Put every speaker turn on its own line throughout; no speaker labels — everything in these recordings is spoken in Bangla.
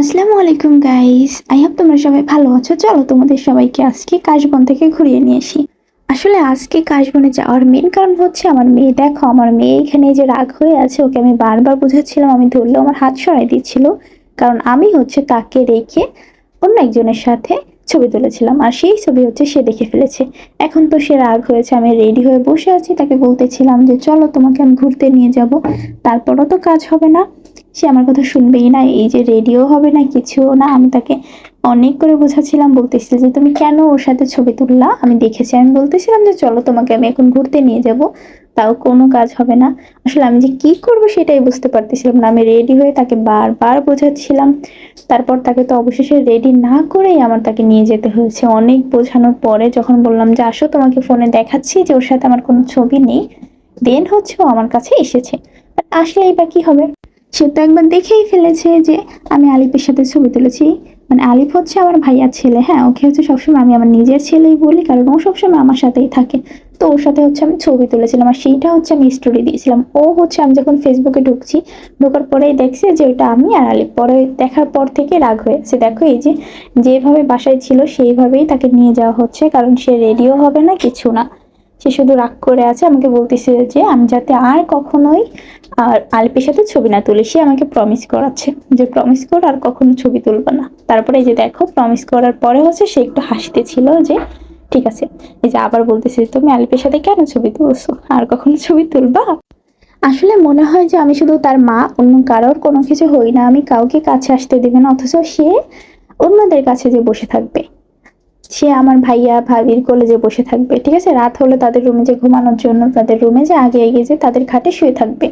আসসালামু আলাইকুম গাইস আই হোপ তোমরা সবাই ভালো আছো। চলো তোমাদের সবাইকে আজকে কাশবন থেকে ঘুরিয়ে নিয়ে আসি। আসলে আজকে কাশবনে যাওয়ার মেন কারণ হচ্ছে আমার মেয়ে। দেখো, আমার মেয়ে এখানে যে রাগ হয়ে আছে, ওকে আমি বারবার বুঝাচ্ছিলাম, আমি ধরলেও আমার হাত সরাই দিচ্ছিল। কারণ আমি হচ্ছে তাকে রেখে অন্য একজনের সাথে ছবি তুলেছিলাম, আর সেই ছবি হচ্ছে সে দেখে ফেলেছে। এখন তো সে রাগ হয়েছে, আমি রেডি হয়ে বসে আছি, তাকে বলতেছিলাম যে, চলো তোমাকে আমি ঘুরতে নিয়ে যাব, তারপরও তো কাজ হবে না। সে আমার কথা শুনবেই না, এই যে রেডিও হবে না কিছুও না, আমি তাকে অনেক করে বোঝাচ্ছিলাম, বলতেছিল যে তুমি কেন ওর সাথে ছবি তুললা? আমি দেখেছি, আমি বলতেছিলাম যে চলো তোমাকে আমি এখন ঘুরতে নিয়ে যাব, তাও কোনো কাজ হবে না। আসলে আমি যে কি করব সেটাই বুঝতে পারতেছিলাম না, আমি রেডি হয়ে তাকে বারবার বোঝাচ্ছিলাম। তারপর তাকে তো অবশেষে রেডি না করেই আমার তাকে নিয়ে যেতে হয়েছে অনেক বোঝানোর পরে, যখন বললাম যে আসো তোমাকে ফোনে দেখাচ্ছি যে ওর সাথে আমার কোনো ছবি নেই, দেন হচ্ছে ও আমার কাছে এসেছে। আসলেই বা কি হবে? সে তো একবার দেখেই ফেলেছে যে আমি আলিফের সাথে ছবি তুলেছি। মানে আলিফ হচ্ছে আমার ভাইয়ার ছেলে হ্যাঁ ওকে হচ্ছে সবসময় আমি আমার নিজের ছেলেই বলি, কারণ ও সবসময় আমার সাথেই থাকে। তো ওর সাথে হচ্ছে আমি ছবি তুলেছিলাম আর সেইটা হচ্ছে আমি স্টোরি দিয়েছিলাম। ও হচ্ছে আমি যখন ফেসবুকে ঢুকছি, ঢোকার পরেই দেখছে যে ওটা আমি আর আলিফ। পরে দেখার পর থেকে রাগ হয়েছে। দেখো এই যে যেভাবে বাসায় ছিল সেইভাবেই তাকে নিয়ে যাওয়া হচ্ছে, কারণ সে রেডিও হবে না, কিছু না। সে শুধু রাগ করে আছে, আমাকে বলতেছে যে আমি যাতে আর কখনোই আর আলপের সাথে ছবি না তুলি, সে আমাকে প্রমিস করাচ্ছে যে প্রমিস কর, আর কখনো ছবি তুলবা না। তারপরে এই যে দেখো প্রমিস করার পরে হচ্ছে সে একটু হাসতে ছিল যে, ঠিক আছে। এই যে আবার বলতেছে, তুমি আলিপের সাথে কেন ছবি তুলছো? আর কখনো ছবি তুলবা? আসলে মনে হয় যে আমি শুধু তার মা, অন্য কারোর কোনো কিছু হই না, আমি কাউকে কাছে আসতে দেবে না, অথচ সে অন্যদের কাছে যে বসে থাকবে। সে আমার ভাইয়া ভাবির কলেজে বসে থাকবে, ঠিক আছে? রাত হলে তাদের রুমে যে ঘুমানোর জন্য তাদের রুমে যে আগে এগিয়ে যে তাদের খাটে শুয়ে থাকবে।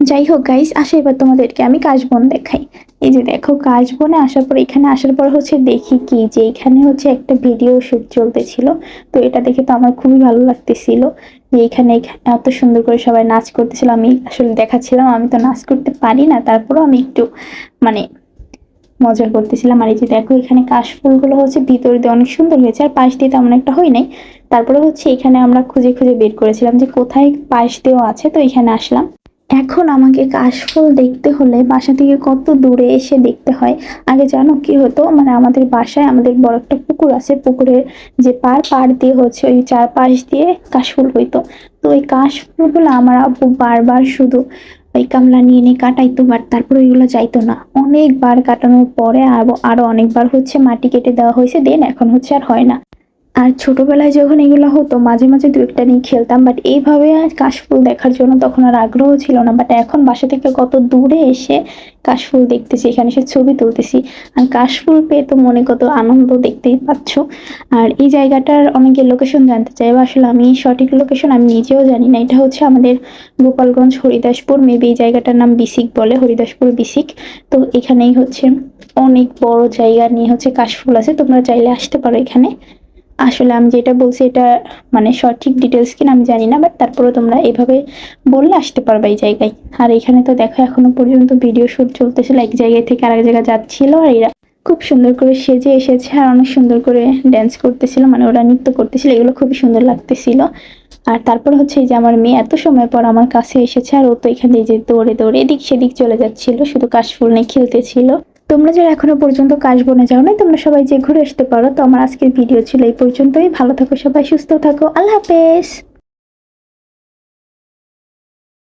যাই হোক গাইস আসে এবার তোমাদেরকে, আমি কাশবন দেখাই। এই যে দেখো, কাশবনে আসার পর, এখানে আসার পর হচ্ছে দেখি কি যে এখানে হচ্ছে একটা ভিডিও শুট চলতেছিল। তো এটা দেখে তো আমার খুবই ভালো লাগতেছিল যে এখানে এত সুন্দর করে সবাই নাচ করতেছিল। আমি আসলে দেখাচ্ছিলাম, আমি তো নাচ করতে পারি না। তারপরেও আমি একটু মানে মজা করতেছিলাম। আর এই যে দেখো, এখানে কাশফুলগুলো হচ্ছে ভিতর দিয়ে অনেক সুন্দর হয়েছে, আর পাশ দিয়ে তেমন একটা হয় নাই। তারপরে হচ্ছে এখানে আমরা খুঁজে খুঁজে বের করেছিলাম যে কোথায় পাশ দেওয়া আছে, তো এখানে আসলাম। এখন আমাকে কাশফুল দেখতে হলে বাসা থেকে কত দূরে এসে দেখতে হয়। আগে জানো কি হতো? মানে আমাদের বাসায় আমাদের বড় একটা পুকুর আছে, পুকুরের যে পার পার দিয়ে হচ্ছে ওই চারপাশ দিয়ে কাশফুল হইতো। তো ওই কাশফুলগুলো আমার আব্বু বারবার শুধু ওই কামলা নিয়ে নিয়ে কাটাইতো, বাট তারপর ওইগুলো যাইতো না। অনেকবার কাটানোর পরে আরও আরও অনেকবার হচ্ছে মাটি কেটে দেওয়া হয়েছে, দেন এখন হচ্ছে আর হয় না। আর ছোটবেলায় যখন এগুলো হতো, মাঝে মাঝে দু একটা নিয়ে খেলতাম বাট এইভাবে কাশফুল দেখার জন্য তখন আর আগ্রহ ছিল না। বাট এখন বাসা থেকে কত দূরে এসে কাশফুল দেখতেছি, এখানে এসে ছবি তুলতেছি। আর কাশফুল পেয়ে তো মনে কত আনন্দ দেখতেই পাচ্ছ। আর এই জায়গাটার অনেকে লোকেশন জানতে চাই বা আসলে আমি সঠিক লোকেশন আমি নিজেও জানি না। এটা হচ্ছে আমাদের গোপালগঞ্জ হরিদাসপুর। মেবি এই জায়গাটার নাম বিসিক বলে, হরিদাসপুর বিসিক। তো এখানেই হচ্ছে অনেক বড় জায়গা নিয়ে হচ্ছে কাশফুল আছে। তোমরা চাইলে আসতে পারো এখানে। আসলে আমি যেটা বলছি এটা মানে সঠিক ডিটেলস কিনা আমি জানি না বাট তারপরেও তোমরা এভাবে বললে আসতে পারবে এই জায়গায়। আর এখানে তো দেখো, এখনও পর্যন্ত ভিডিও শুট চলতেছিল, এক জায়গায় থেকে আরেক জায়গায় যাচ্ছিল আর এরা খুব সুন্দর করে সেজে এসেছে আর অনেক সুন্দর করে ড্যান্স করতেছিল মানে ওরা নৃত্য করতেছিল, এগুলো খুবই সুন্দর লাগতেছিল। আর তারপর হচ্ছে এই যে আমার মেয়ে এত সময় পর আমার কাছে এসেছে আর ও তো এখানে যে দৌড়ে দৌড়ে এদিক সেদিক চলে যাচ্ছিল, শুধু কাশফুল নিয়ে খেলতেছিল। তোমরা যারা এখনও পর্যন্ত কাশবনে যাও না তোমরা সবাই যে ঘুরে আসতে পারো। তো আমার আজকের ভিডিও ছিল এই পর্যন্তই। ভালো থাকো সবাই, সুস্থ থাকো। আল্লাহ হাফেজ।